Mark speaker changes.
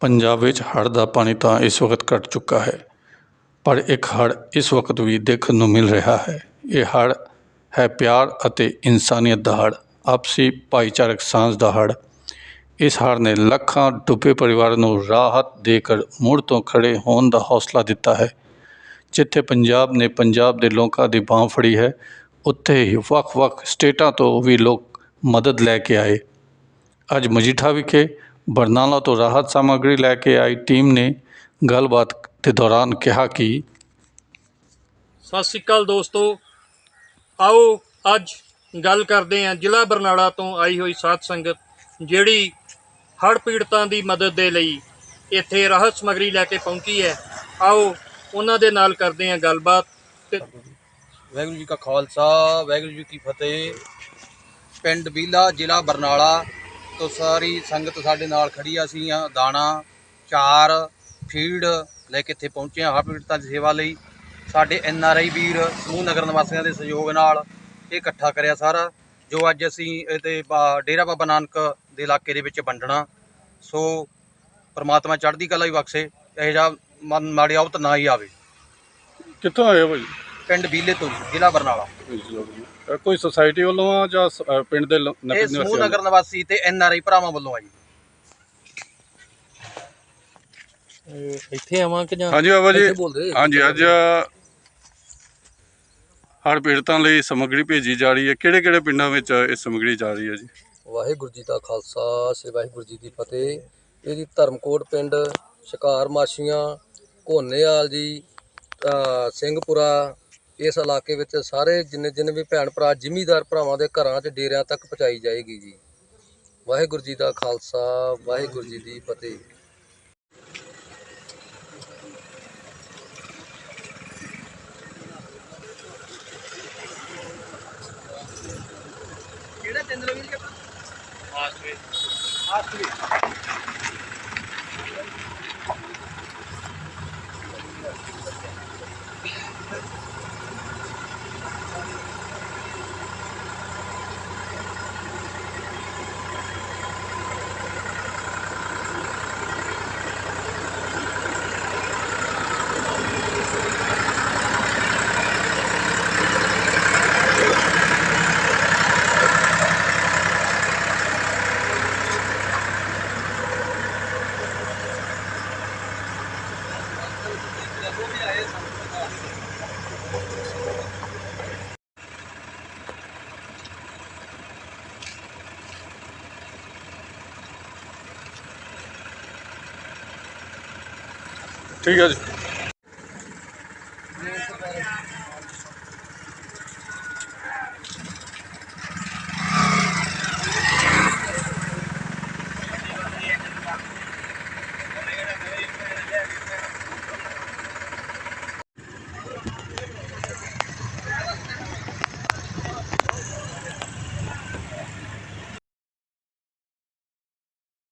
Speaker 1: ਪੰਜਾਬ ਵਿੱਚ ਹੜ੍ਹ ਦਾ ਪਾਣੀ ਤਾਂ ਇਸ ਵਕਤ ਘਟ ਚੁੱਕਾ ਹੈ, ਪਰ ਇੱਕ ਹੜ੍ਹ ਇਸ ਵਕਤ ਵੀ ਦੇਖਣ ਨੂੰ ਮਿਲ ਰਿਹਾ ਹੈ। ਇਹ ਹੜ੍ਹ ਹੈ ਪਿਆਰ ਅਤੇ ਇਨਸਾਨੀਅਤ ਦਾ ਹੜ੍ਹ, ਆਪਸੀ ਭਾਈਚਾਰਕ ਸਾਂਝ ਦਾ ਹੜ੍ਹ। ਇਸ ਹੜ੍ਹ ਨੇ ਲੱਖਾਂ ਡੁੱਬੇ ਪਰਿਵਾਰਾਂ ਨੂੰ ਰਾਹਤ ਦੇ ਕਰ ਮੁੜ ਤੋਂ ਖੜੇ ਹੋਣ ਦਾ ਹੌਸਲਾ ਦਿੱਤਾ ਹੈ। ਜਿੱਥੇ ਪੰਜਾਬ ਨੇ ਪੰਜਾਬ ਦੇ ਲੋਕਾਂ ਦੀ ਬਾਂਹ ਫੜੀ ਹੈ, ਉੱਥੇ ਹੀ ਵੱਖ-ਵੱਖ ਸਟੇਟਾਂ ਤੋਂ ਵੀ ਲੋਕ ਮਦਦ ਲੈ ਕੇ ਆਏ। ਅੱਜ ਮਜੀਠਾ ਵਿਖੇ ਬਰਨਾਲਾ ਤੋਂ ਰਾਹਤ ਸਾਮੱਗਰੀ ਲੈ ਕੇ ਆਈ ਟੀਮ ਨੇ ਗੱਲਬਾਤ ਦੇ ਦੌਰਾਨ ਕਿਹਾ ਕਿ
Speaker 2: ਸਤਿ ਸ਼੍ਰੀ ਅਕਾਲ ਦੋਸਤੋ। ਆਓ ਅੱਜ ਗੱਲ ਕਰਦੇ ਹਾਂ ਜ਼ਿਲ੍ਹਾ ਬਰਨਾਲਾ ਤੋਂ ਆਈ ਹੋਈ ਸਾਧ ਸੰਗਤ ਜਿਹੜੀ ਹੜ੍ਹ ਪੀੜਤਾਂ ਦੀ ਮਦਦ ਦੇ ਲਈ ਇੱਥੇ ਰਾਹਤ ਸਮਗਰੀ ਲੈ ਕੇ ਪਹੁੰਚੀ ਹੈ। ਆਓ ਉਹਨਾਂ ਦੇ ਨਾਲ ਕਰਦੇ ਹਾਂ ਗੱਲਬਾਤ ਤੇ
Speaker 3: ਵਾਹਿਗੁਰੂ ਜੀ ਕਾ ਖਾਲਸਾ ਵਾਹਿਗੁਰੂ ਜੀ ਕੀ ਫਤਿਹ। ਪਿੰਡ ਬੀਲਾ ਜ਼ਿਲ੍ਹਾ ਬਰਨਾਲਾ ਤੋਂ ਸਾਰੀ ਸੰਗਤ ਸਾਡੇ ਨਾਲ ਖੜੀ ਆ, ਅਸੀਂ ਆ ਦਾਣਾ, ਚਾਰ, ਫੀਡ ਲੈ ਕੇ ਇੱਥੇ ਪਹੁੰਚੇ ਆ ਪੀੜਤਾਂ ਦੀ ਸੇਵਾ ਲਈ। ਸਾਡੇ ਐਨ ਆਰ ਆਈ ਵੀਰ ਸਮੂਹ ਨਗਰ ਨਿਵਾਸੀਆਂ ਦੇ ਸਹਿਯੋਗ ਨਾਲ ਇਹ ਇਕੱਠਾ ਕਰਿਆ ਸਾਰਾ, ਜੋ ਅੱਜ ਅਸੀਂ ਇਹਦੇ ਬਾ- ਡੇਰਾ ਬਾਬਾ ਨਾਨਕ ਦੇ ਇਲਾਕੇ ਦੇ ਵਿੱਚ ਵੰਡਣਾ। ਸੋ ਪਰਮਾਤਮਾ ਚੜ੍ਹਦੀ ਕਲਾ ਹੀ ਬਖਸ਼ੇ, ਇਹ ਜਿਹਾ ਮਨ ਮਾੜੀ ਆਉਤ ਨਾ ਹੀ ਆਵੇ।
Speaker 1: ਕਿੱਥੋਂ ਆਏ ਹੋ ਭਾਈ?
Speaker 3: ਪਿੰਡ ਬੀਲੇ ਤੋਂ ਜੀ, ਜ਼ਿਲ੍ਹਾ ਬਰਨਾਲਾ।
Speaker 1: ਕੋਈ ਸੁਸਾਇਟੀ ਵੱਲੋਂ ਆ ਜਾਂ ਪਿੰਡ ਦੇ
Speaker 3: ਇਹ ਸਮੂਹ ਨਗਰ ਨਿਵਾਸੀ ਤੇ ਐਨ ਆਰ ਆਈ ਭਰਾਵਾਂ ਵੱਲੋਂ ਆ ਜੀ।
Speaker 2: ਇੱਥੇ ਆਵਾਂ ਕਿ ਜਾਂ
Speaker 1: ਹਾਂਜੀ ਬਾਬਾ ਜੀ।
Speaker 2: ਇੱਥੇ ਬੋਲਦੇ
Speaker 1: ਹਾਂਜੀ ਅੱਜ ਹੜ੍ਹ ਪੀੜਤਾਂ ਲਈ ਸਮੱਗਰੀ ਭੇਜੀ ਜਾ ਰਹੀ ਹੈ। ਕਿਹੜੇ ਕਿਹੜੇ ਪਿੰਡਾਂ ਵਿੱਚ ਇਹ ਸਮੱਗਰੀ ਜਾ ਰਹੀ ਹੈ ਜੀ?
Speaker 4: ਵਾਹਿਗੁਰੂ ਜੀ ਦਾ ਖਾਲਸਾ ਸ੍ਰੀ ਵਾਹਿਗੁਰੂ ਜੀ ਦੀ ਫਤਿਹ। ਇਹਦੀ ਧਰਮਕੋਟ ਪਿੰਡ ਸ਼ਿਕਾਰ ਮਾਸ਼ੀਆਂ ਘੋਨੇਵਾਲ ਜੀ ਅ, ਸਿੰਘਪੁਰਾ ਇਸ ਇਲਾਕੇ ਵਿੱਚ ਸਾਰੇ ਜਿੰਨੇ ਜਿੰਨੇ ਵੀ ਭੈਣ ਭਰਾ ਜ਼ਿਮੀਦਾਰ ਭਰਾਵਾਂ ਦੇ ਘਰਾਂ 'ਚ ਡੇਰਿਆਂ ਤੱਕ ਪਹੁੰਚਾਈ ਜਾਏਗੀ ਜੀ। ਵਾਹਿਗੁਰੂ ਜੀ ਦਾ ਖਾਲਸਾ ਵਾਹਿਗੁਰੂ ਜੀ ਦੀ ਫਤਿਹ।
Speaker 3: ਕਿਹੜਾ ਜੀ
Speaker 1: ਠੀਕ ਹੈ ਜੀ